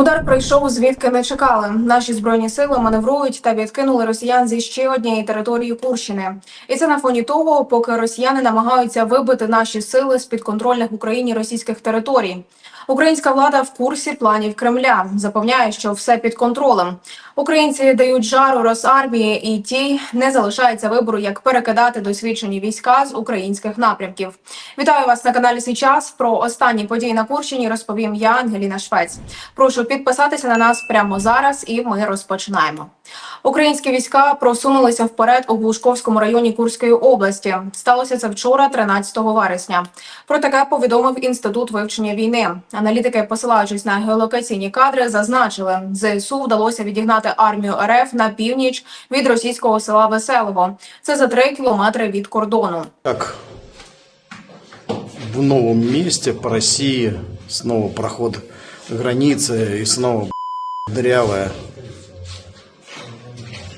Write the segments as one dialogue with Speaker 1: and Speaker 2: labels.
Speaker 1: Удар прийшов звідки не чекали. Наші збройні сили маневрують та відкинули росіян зі ще однієї території Курщини. І це на фоні того, поки росіяни намагаються вибити наші сили з підконтрольних Україні російських територій. Українська влада в курсі планів Кремля запевняє, що все під контролем. Українці дають жару Росармії, і тій не залишається вибору, як перекидати досвідчені війська з українських напрямків. Вітаю вас на каналі «Свій час». Про останні події на Курщині розповім я, Ангеліна Швець. Прошу підписатися на нас прямо зараз, і ми розпочинаємо. Українські війська просунулися вперед у Глушковському районі Курської області. Сталося це вчора, 13 вересня. Про таке повідомив інститут вивчення війни. Аналітики, посилаючись на геолокаційні кадри, зазначили, ЗСУ вдалося відігнати армію РФ на північ від російського села Веселого. Це за три кілометри від кордону.
Speaker 2: Как в новом месте по России снова проход границы и снова дырявая.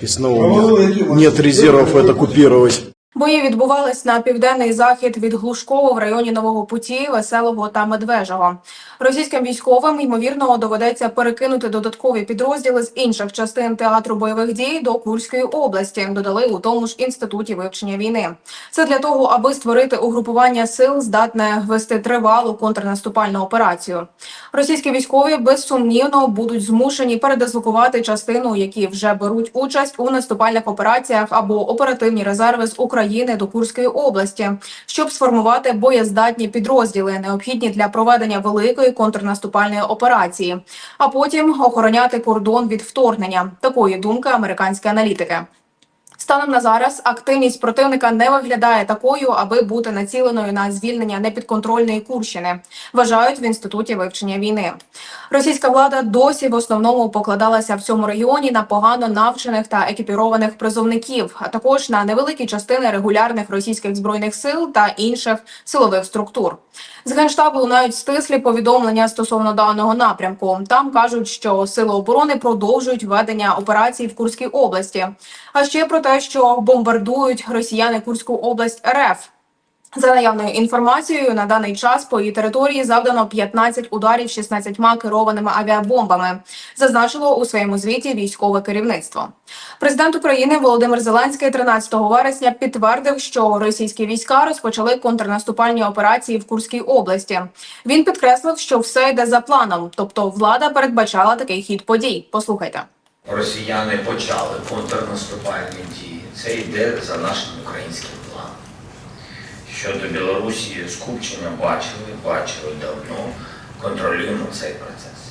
Speaker 2: И снова нет, нет резервов это купировать.
Speaker 1: Бої відбувались на південний захід від Глушково в районі Нового Путі, Веселого та Медвежого. Російським військовим ймовірно доведеться перекинути додаткові підрозділи з інших частин театру бойових дій до Курської області. Додали у тому ж інституті вивчення війни. Це для того, аби створити угрупування сил, здатне вести тривалу контрнаступальну операцію. Російські військові безсумнівно будуть змушені передислокувати частину, які вже беруть участь у наступальних операціях або оперативні резерви з України до Курської області, щоб сформувати боєздатні підрозділи, необхідні для проведення великої контрнаступальної операції, а потім охороняти кордон від вторгнення. Такої думки американські аналітики. Станом на зараз активність противника не виглядає такою, аби бути націленою на звільнення непідконтрольної Курщини. Вважають в інституті вивчення війни. Російська влада досі в основному покладалася в цьому регіоні на погано навчених та екіпірованих призовників, а також на невеликі частини регулярних російських збройних сил та інших силових структур. З генштабу лунають стислі повідомлення стосовно даного напрямку. Там кажуть, що сили оборони продовжують ведення операцій в Курській області. А ще про те, що бомбардують росіяни Курську область РФ. За наявною інформацією, на даний час по її території завдано 15 ударів 16 керованими авіабомбами, зазначило у своєму звіті військове керівництво. Президент України Володимир Зеленський 13 вересня підтвердив, що російські війська розпочали контрнаступальні операції в Курській області. Він підкреслив, що все йде за планом, тобто влада передбачала такий хід подій. Послухайте.
Speaker 3: Росіяни почали контрнаступальні дії. Це йде за нашим українським планом. Щодо Білорусі, скупчення бачили, бачили давно, контролюємо цей процес.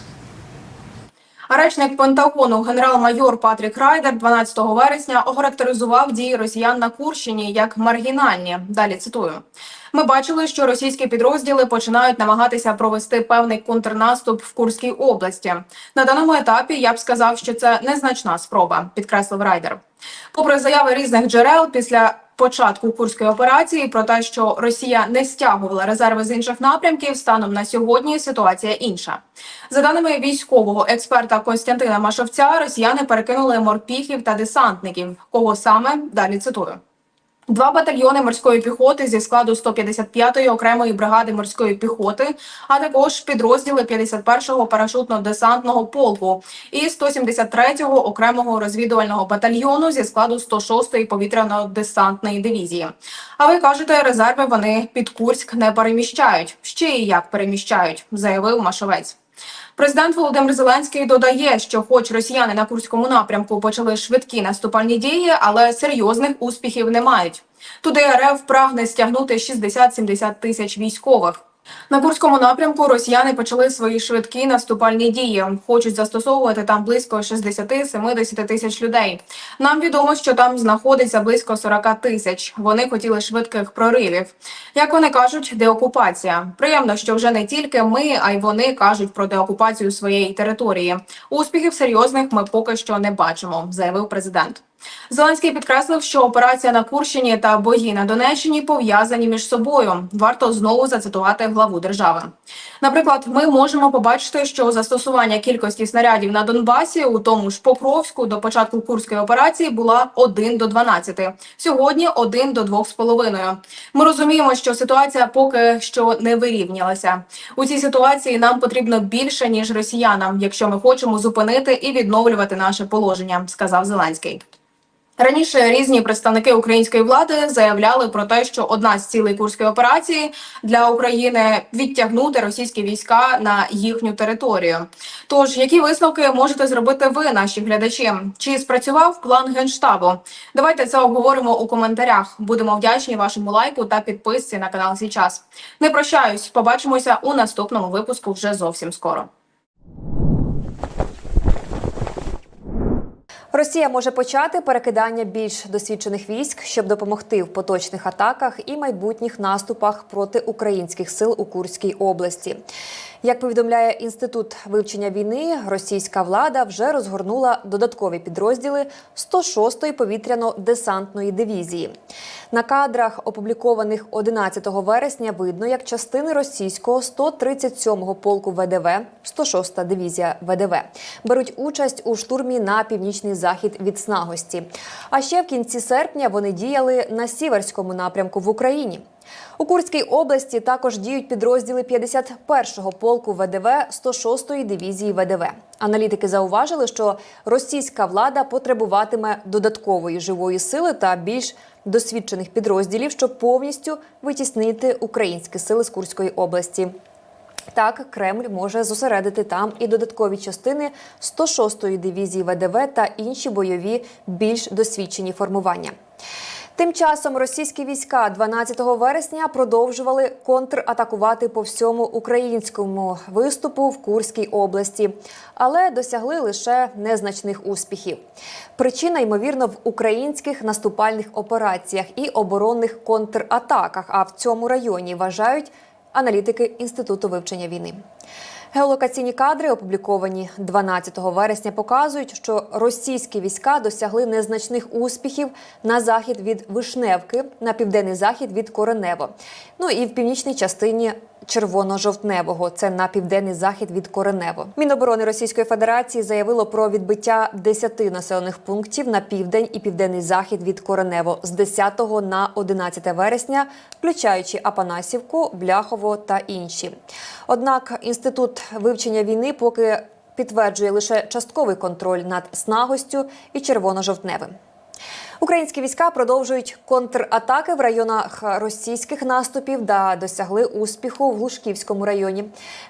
Speaker 1: Речник Пентагону генерал-майор Патрік Райдер 12 вересня охарактеризував дії росіян на Курщині як маргінальні. Далі цитую. Ми бачили, що російські підрозділи починають намагатися провести певний контрнаступ в Курській області. На даному етапі я б сказав, що це незначна спроба, підкреслив Райдер. Попри заяви різних джерел після початку курської операції про те, що Росія не стягувала резерви з інших напрямків, станом на сьогодні ситуація інша. За даними військового експерта Костянтина Машовця, росіяни перекинули морпіхів та десантників. Кого саме далі цитую. Два батальйони морської піхоти зі складу 155-ї окремої бригади морської піхоти, а також підрозділи 51-го парашутно-десантного полку і 173-го окремого розвідувального батальйону зі складу 106-ї повітряно-десантної дивізії. А ви кажете, резерви вони під Курськ не переміщають. Ще і як переміщають, заявив Машовець. Президент Володимир Зеленський додає, що, хоч росіяни на курському напрямку почали швидкі наступальні дії, але серйозних успіхів не мають. Туди РФ прагне стягнути 60-70 тисяч військових. На курському напрямку росіяни почали свої швидкі наступальні дії. Хочуть застосовувати там близько 60-70 тисяч людей. Нам відомо, що там знаходиться близько 40 тисяч. Вони хотіли швидких проривів. Як вони кажуть, деокупація. Приємно, що вже не тільки ми, а й вони кажуть про деокупацію своєї території. Успіхів серйозних ми поки що не бачимо, заявив президент. Зеленський підкреслив, що операція на Курщині та бої на Донеччині пов'язані між собою. Варто знову зацитувати главу держави. Наприклад, ми можемо побачити, що застосування кількості снарядів на Донбасі, у тому ж Покровську, до початку курської операції була 1 до 12. Сьогодні 1 до 2,5. Ми розуміємо, що ситуація поки що не вирівнялася. У цій ситуації нам потрібно більше ніж росіянам, якщо ми хочемо зупинити і відновлювати наше положення, сказав Зеленський. Раніше різні представники української влади заявляли про те, що одна з цілей курської операції для України відтягнути російські війська на їхню територію. Тож, які висновки можете зробити ви, наші глядачі? Чи спрацював план генштабу? Давайте це обговоримо у коментарях. Будемо вдячні вашому лайку та підписці на канал Січас. Не прощаюсь, побачимося у наступному випуску вже зовсім скоро.
Speaker 4: Росія може почати перекидання більш досвідчених військ, щоб допомогти в поточних атаках і майбутніх наступах проти українських сил у Курській області. Як повідомляє інститут вивчення війни, російська влада вже розгорнула додаткові підрозділи 106-ї повітряно-десантної дивізії. На кадрах, опублікованих 11 вересня, видно, як частини російського 137-го полку ВДВ, 106-та дивізія ВДВ, беруть участь у штурмі на північний захід від Снагості. А ще в кінці серпня вони діяли на сіверському напрямку в Україні. У Курській області також діють підрозділи 51-го полку ВДВ 106-ї дивізії ВДВ. Аналітики зауважили, що російська влада потребуватиме додаткової живої сили та більш досвідчених підрозділів, щоб повністю витіснити українські сили з Курської області. Так, Кремль може зосередити там і додаткові частини 106-ї дивізії ВДВ та інші бойові більш досвідчені формування. Тим часом російські війська 12 вересня продовжували контратакувати по всьому українському виступу в Курській області, але досягли лише незначних успіхів. Причина ймовірно в українських наступальних операціях і оборонних контратаках. А в цьому районі вважають аналітики інституту вивчення війни. Геолокаційні кадри, опубліковані 12 вересня, показують, що російські війська досягли незначних успіхів на захід від Вишневки, на південний захід від Коренево. Ну і в північній частині червоно-жовтневого. Це на південний захід від Коренево. Міноборони Російської Федерації заявило про відбиття 10 населених пунктів на південь і південний захід від Коренево з 10 на 11 вересня, включаючи Апанасівку, Бляхово та інші. Однак інститут вивчення війни поки підтверджує лише частковий контроль над снагостю і червоно-жовтневим. Українські війська продовжують контратаки в районах російських наступів та досягли успіху в Глушківському районі.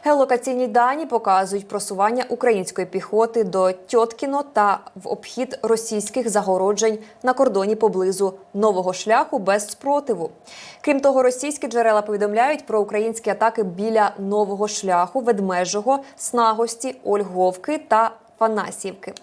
Speaker 4: Геолокаційні дані показують просування української піхоти до Тьоткіно та в обхід російських загороджень на кордоні поблизу нового шляху без спротиву. Крім того, російські джерела повідомляють про українські атаки біля нового шляху, ведмежого, снагості, Ольговки та Фанасівки.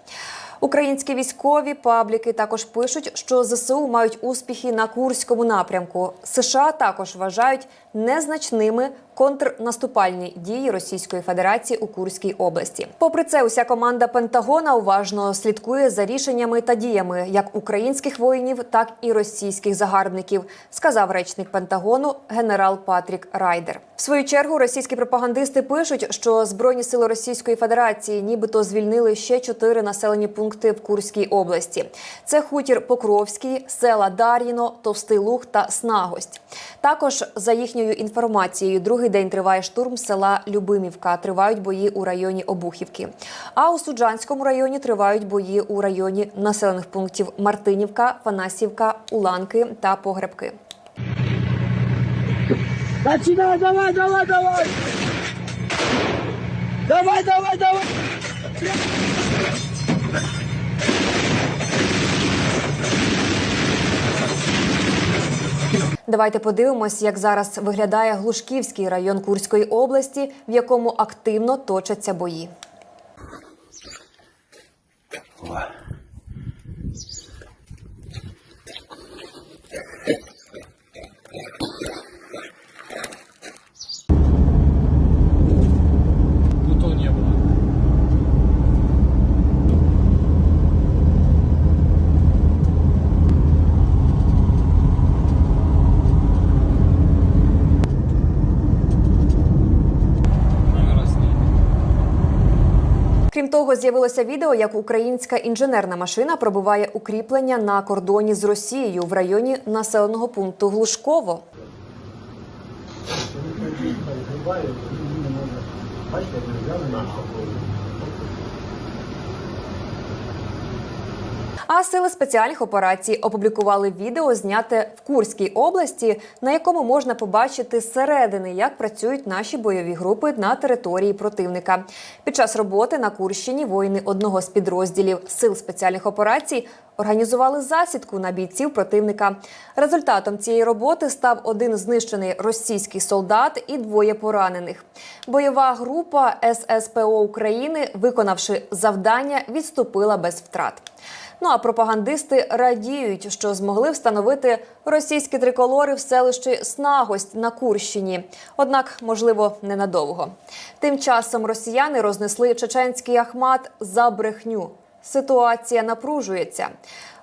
Speaker 4: Українські військові пабліки також пишуть, що ЗСУ мають успіхи на Курському напрямку. США також вважають незначними контрнаступальні дії Російської Федерації у Курській області. Попри це, уся команда Пентагона уважно слідкує за рішеннями та діями як українських воїнів, так і російських загарбників, сказав речник Пентагону генерал Патрік Райдер. В свою чергу російські пропагандисти пишуть, що збройні сили Російської Федерації нібито звільнили ще чотири населені пункти в Курській області. Це хутір Покровський, села Дар'їно, Товстий Луг та Снагость. Також за їхньою інформацією, другий день триває штурм села Любимівка. Тривають бої у районі Обухівки. А у Суджанському районі тривають бої у районі населених пунктів Мартинівка, Фанасівка, Уланки та Погребки.
Speaker 5: Начинай, давай, давай, давай! Давай, давай, давай!
Speaker 4: Давайте подивимось, як зараз виглядає Глушківський район Курської області, в якому активно точаться бої. З'явилося відео, як українська інженерна машина пробиває укріплення на кордоні з Росією в районі населеного пункту Глушково. А сили спеціальних операцій опублікували відео, зняте в Курській області, на якому можна побачити зсередини, як працюють наші бойові групи на території противника. Під час роботи на Курщині воїни одного з підрозділів сил спеціальних операцій організували засідку на бійців противника. Результатом цієї роботи став один знищений російський солдат і двоє поранених. Бойова група ССПО України, виконавши завдання, відступила без втрат. Ну а пропагандисти радіють, що змогли встановити російські триколори в селищі Снагость на Курщині. Однак, можливо, ненадовго. Тим часом росіяни рознесли чеченський Ахмат за брехню. Ситуація напружується.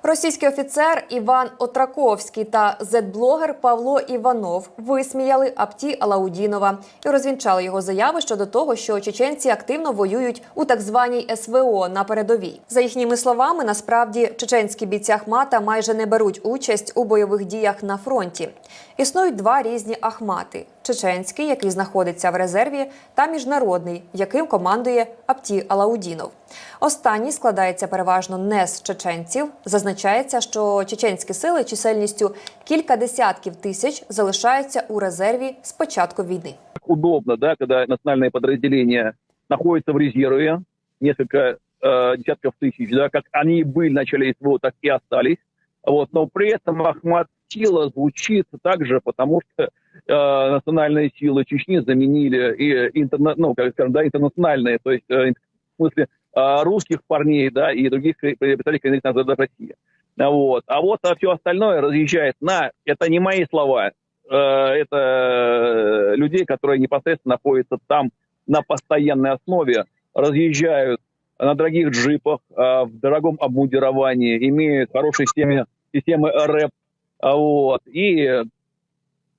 Speaker 4: Російський офіцер Іван Отраковський та зет-блогер Павло Іванов висміяли Апті Алаудінова і розвінчали його заяви щодо того, що чеченці активно воюють у так званій СВО на передовій. За їхніми словами, насправді чеченські бійці Ахмата майже не беруть участь у бойових діях на фронті. Існують два різні Ахмати: чеченський, який знаходиться в резерві, та міжнародний, яким командує Апті Алаудінов. Останній складається переважно не з чеченців. Зазначається, що чеченські сили чисельністю кілька десятків тисяч залишаються у резерві з початку війни.
Speaker 6: так удобно, да, когда национальные подразделения находятся в резерве, несколько э, десятков тысяч, да, как они и были в начале СВО, так и остались. Вот, но при этом Ахмат сила звучит также, потому что э, национальные силы Чечни заменили и интерна, ну, как скажем, да, интернациональные, то есть э, в смысле э, русских парней, да, и других представителей коренных народов России. Вот. А вот все остальное разъезжает на, это не мои слова, э, это э, людей, которые непосредственно находятся там на постоянной основе, разъезжают на дорогих джипах, э, в дорогом обмундировании, имеют хорошие системы, системы РЭП, а вот, и э,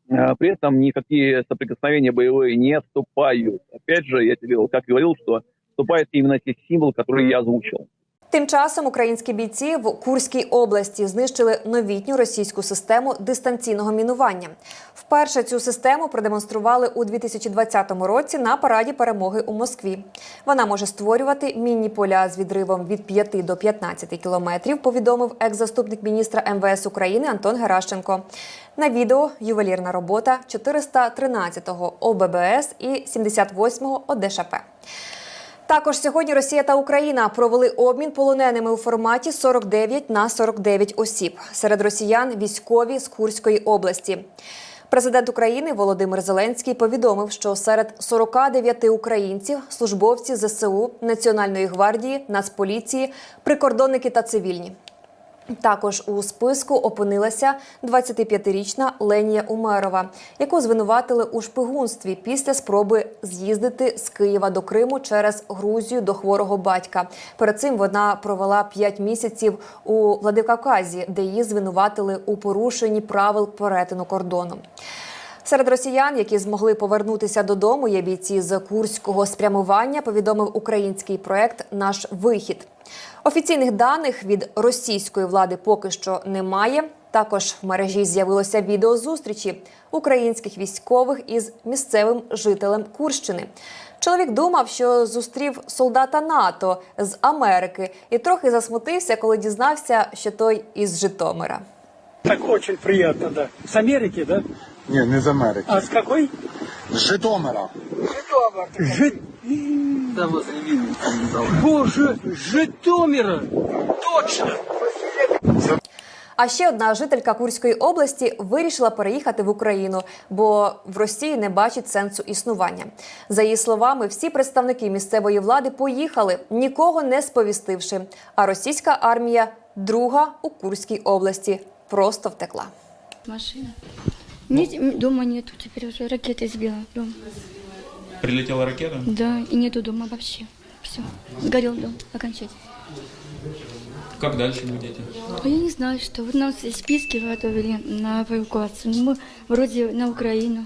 Speaker 6: при этом никакие соприкосновения боевые не вступают. Опять же, я тебе как говорил, что вступает именно те символ, который я озвучил.
Speaker 4: Тим часом українські бійці в Курській області знищили новітню російську систему дистанційного мінування. Вперше цю систему продемонстрували у 2020 році на параді перемоги у Москві. Вона може створювати мінні поля з відривом від 5 до 15 кілометрів. Повідомив екс-заступник міністра МВС України Антон Геращенко. На відео ювелірна робота 413-го ОББС і 78-го ОДШП. Також сьогодні Росія та Україна провели обмін полоненими у форматі 49 на 49 осіб. Серед росіян військові з Курської області. Президент України Володимир Зеленський повідомив, що серед 49 українців службовці ЗСУ, Національної гвардії, Нацполіції, прикордонники та цивільні. Також у списку опинилася 25-річна Ленія Умерова, яку звинуватили у шпигунстві після спроби з'їздити з Києва до Криму через Грузію до хворого батька. Перед цим вона провела 5 місяців у Владикавказі, де її звинуватили у порушенні правил перетину кордону. Серед росіян, які змогли повернутися додому, є бійці з курського спрямування. Повідомив український проект Наш вихід. Офіційних даних від російської влади поки що немає. Також в мережі з'явилося відео зустрічі українських військових із місцевим жителем Курщини. Чоловік думав, що зустрів солдата НАТО з Америки і трохи засмутився, коли дізнався, що той із Житомира.
Speaker 5: Так очень приятно, да. С Америки, да?
Speaker 7: Ні, не з Америки.
Speaker 5: А с какой?
Speaker 7: З Житомира.
Speaker 5: Жит... Боже, Житомира! Точно!
Speaker 4: А ще одна жителька Курської області вирішила переїхати в Україну, бо в Росії не бачить сенсу існування. За її словами, всі представники місцевої влади поїхали, нікого не сповістивши. А російська армія, друга у Курській області, просто втекла.
Speaker 8: Машина. Нет, дома нету, теперь уже ракета сбила дом.
Speaker 9: Прилетела ракета?
Speaker 8: Да, и нету дома вообще. Все, сгорел дом окончательно.
Speaker 9: Как дальше будете?
Speaker 8: А я не знаю, что. Вот нас списки готовили на эвакуацию. Мы вроде на Украину.